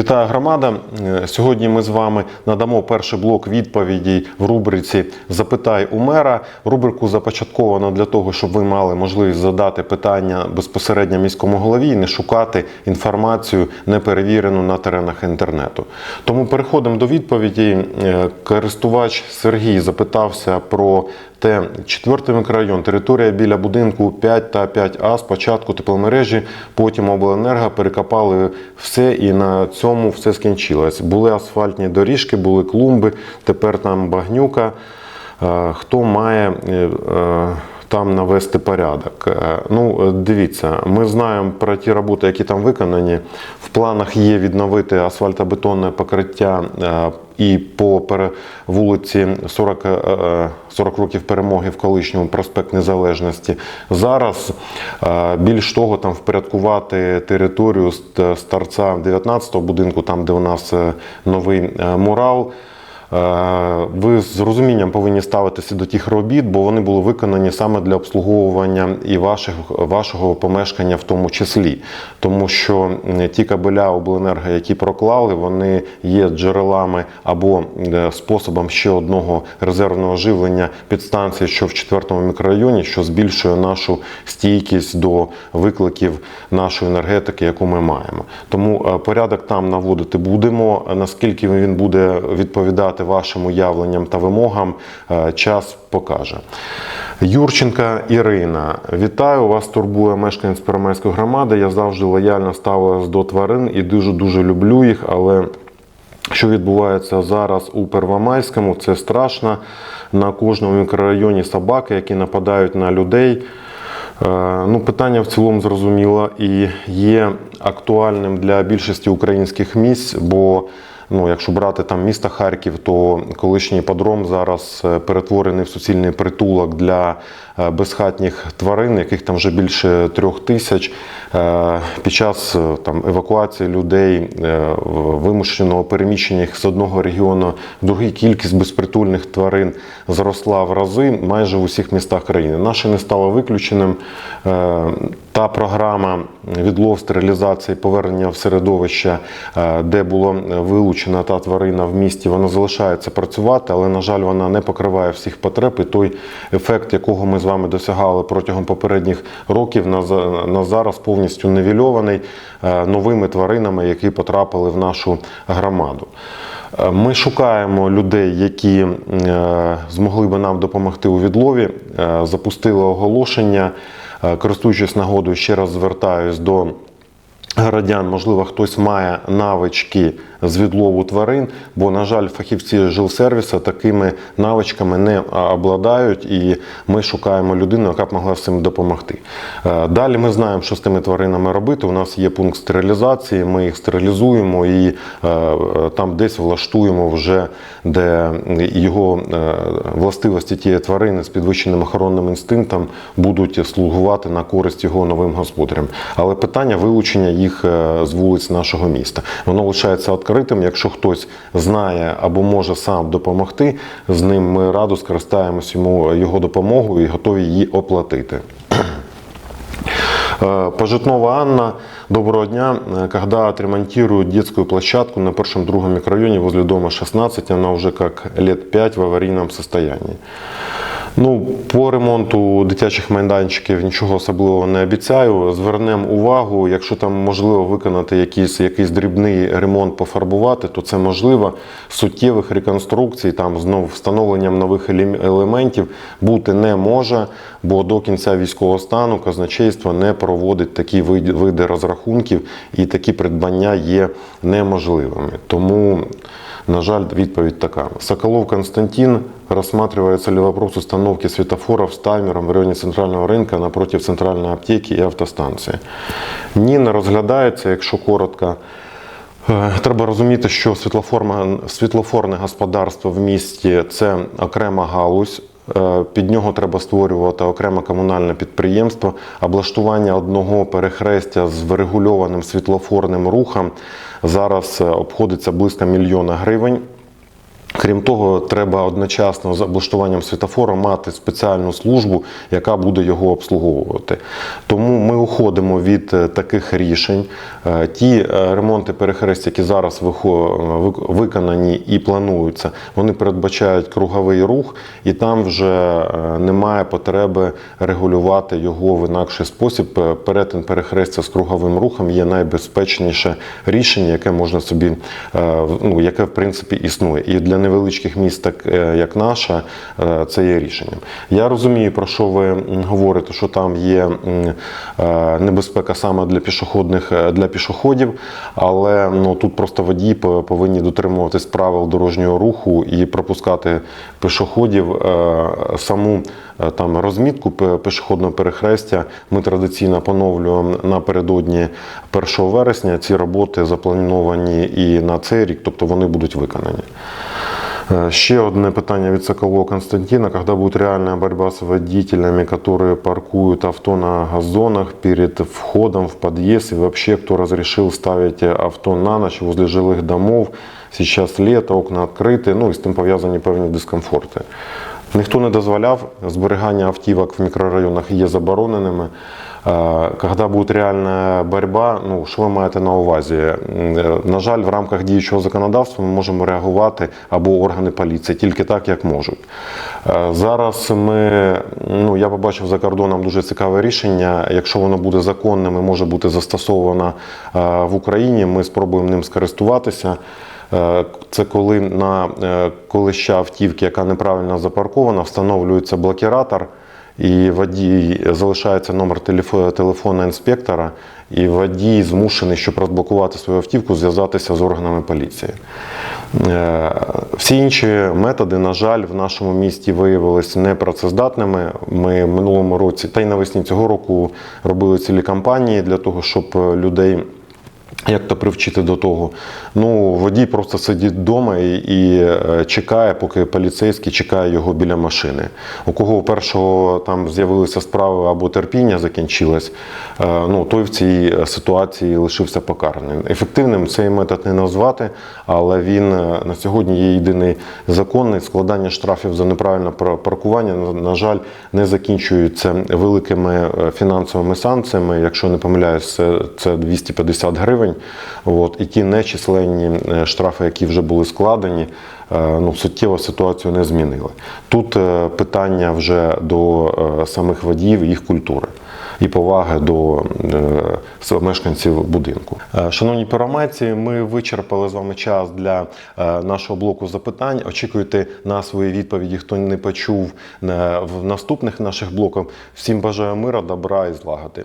Вітаю громада. Е, Сьогодні ми з вами надамо перший блок відповідей в рубриці Запитай у мера. Рубрику започатковано для того, щоб ви мали можливість задати питання безпосередньо міському голові і не шукати інформацію неперевірену на теренах інтернету. Тому переходимо до відповіді. Е, Користувач Сергій запитався про те, четвертий мікрорайон, територія біля будинку 5 та 5А, спочатку тепломережі, потім обленерго перекопали все і на цьому все скінчилось. Були асфальтні доріжки, були клумби, тепер там багнюка. Хто має е, е, там навести порядок? Е, Ну, е, дивіться, ми знаємо про ті роботи, які там виконані. В планах є відновити асфальтобетонне покриття е, і по вулиці 40, е, е, 40 років перемоги в колишньому проспект Незалежності. Зараз більш того, там впорядкувати територію з торця 19-го будинку, там де у нас новий мурал. Е, Ви з розумінням повинні ставитися до тих робіт, бо вони були виконані саме для обслуговування і ваших, вашого помешкання в тому числі. Тому що ті кабеля обленерго, які проклали, вони є джерелами або е, способом ще одного резервного живлення підстанції, що в 4 мікрорайоні, що збільшує нашу стійкість до викликів нашої енергетики, яку ми маємо. Тому е, порядок там наводити будемо. Наскільки він буде відповідати вашим уявленням та вимогам, е, час покаже. Юрченка Ірина, вітаю вас. Турбує мешканець Первомайської громади. Я завжди лояльно ставилась до тварин і дуже дуже люблю їх, але що відбувається зараз у Первомайському, це страшно. На кожному мікрорайоні собаки, які нападають на людей. Е, Ну, питання в цілому зрозуміло і є актуальним для більшості українських місць, бо ну, якщо брати там місто Харків, то колишній подром зараз е, перетворений в суцільний притулок для е, безхатніх тварин, яких там вже більше трьох тисяч. Е, Під час там евакуації людей вимушеного переміщення їх з одного регіону в другий кількість безпритульних тварин зросла в рази майже в усіх містах країни. Наше не стало виключеним. Та програма відлов стерилізації повернення в середовище, де була вилучена та тварина в місті, вона залишається працювати, але на жаль, вона не покриває всіх потреб. І той ефект, якого ми з вами досягали протягом попередніх років, на за- на зараз повністю невільований е, новими тваринами, які потрапили в нашу громаду. Е, Ми шукаємо людей, які е, змогли би нам допомогти у відлові. Запустили оголошення. Користуючись нагодою, ще раз звертаюсь до городян, можливо, хтось має навички з відлову тварин, бо, на жаль, фахівці жилсервісу такими навичками не обладають, і ми шукаємо людину, яка б могла цим допомогти. Е, Далі ми знаємо, що з тими тваринами робити. У нас є пункт стерилізації, ми їх стерилізуємо і е, е, там десь влаштуємо вже, де його властивості тієї тварини з підвищеним охоронним інстинктом будуть слугувати на користь його новим господарям. Але питання вилучення їх е, з вулиць нашого міста. Воно лишається відкритим. Якщо хтось знає або може сам допомогти, з ним ми радо скористаємось йому його допомогою і готові її оплатити. Э, Пожитнова Анна, доброго дня. Э, Когда отремонтируют детскую площадку на первом другом микрорайоне возле дома 16, она уже как лет 5 в аварийном состоянии. Ну, по ремонту дитячих майданчиків нічого особливого не обіцяю. Звернемо увагу, якщо там можливо виконати якийсь, якийсь дрібний ремонт, пофарбувати, то це можливо. Суттєвих реконструкцій, там знов встановленням нових елем- елементів бути не може, бо до кінця військового стану казначейство не проводить такі види розрахунків і такі придбання є неможливими. Тому на жаль, відповідь така. Соколов Константин рассматривается ли вопрос установки светофоров с таймером в районе центрального ринка напротив центральної аптеки і автостанції. Ні, не розглядається, якщо коротко. Е, Треба розуміти, що світлофорне господарство в місті це окрема галузь. Е, Під нього треба створювати окреме комунальне підприємство. Облаштування одного перехрестя з врегульованим світлофорним рухом зараз е, обходиться близько мільйона гривень. Крім того, треба одночасно з облаштуванням світофора мати спеціальну службу, яка буде його обслуговувати. Тому ми уходимо від е, таких рішень. Е, Ті е, ремонти перехрест, які зараз виконані і плануються, вони передбачають круговий рух, і там вже немає потреби регулювати його в інакший спосіб. Перетин перехрестя з круговим рухом є найбезпечніше рішення, яке можна собі, ну, яке в принципі існує. І для невеличких міст, так е, як наша, е, це є рішенням. Я розумію, про що ви говорите, що там є е, небезпека саме для пішохідних для пішоходів, але ну тут просто водії повинні дотримуватись правил дорожнього руху і пропускати пішоходів саму там розмітку пішохідного перехрестя. Ми традиційно поновлюємо напередодні 1 вересня. Ці роботи заплановані і на цей рік, тобто вони будуть виконані. Э, Ще одне питання від Соколова Константина. Когда будет реальная борьба с водителями, которые паркуют авто на газонах перед входом в подъезд? И вообще, кто разрешил ставить авто на ночь возле жилых домов? Сейчас лето, окна відкриті, ну і з тим пов'язані певні дискомфорти. Ніхто не дозволяв, зберігання автівок в мікрорайонах є забороненими. Е, Когда буде реальна боротьба, ну що ви маєте на увазі? Е, На жаль, в рамках діючого законодавства ми можемо реагувати або органи поліції тільки так, як можуть. Е, Зараз ми, ну я побачив за кордоном дуже цікаве рішення. Якщо воно буде законним і може бути застосовано в Україні, ми спробуємо ним скористуватися. Це коли на колища автівки, яка неправильно запаркована, встановлюється блокіратор, і водій залишається номер телефо- телефона інспектора, і водій змушений, щоб розблокувати свою автівку, зв'язатися з органами поліції. Е, Всі інші методи, на жаль, в нашому місті виявилися непрацездатними. Ми в минулому році та й навесні цього року робили цілі кампанії для того, щоб людей. Як то привчити до того? Ну, водій просто сидить вдома і, і е, чекає, поки поліцейський чекає його біля машини. У кого у першого там з'явилися справи або терпіння закінчилось, е, ну той в цій ситуації лишився покараним. Ефективним цей метод не назвати, але він е, на сьогодні є єдиний законний. Складання штрафів за неправильне паркування, на- жаль, не закінчується великими е, фінансовими санкціями. Якщо не помиляюсь, це 250 гривень. От, і ті нечисленні е, штрафи, які вже були складені, е, ну, суттєво ситуацію не змінили. Тут е, питання вже до самих водіїв, їх культури. І поваги до мешканців будинку. Шановні піромайці, ми вичерпали з вами час для нашого блоку запитань. Очікуйте на свої відповіді, хто не почув в наступних наших блоках. Всім бажаю мира, добра і злагоди.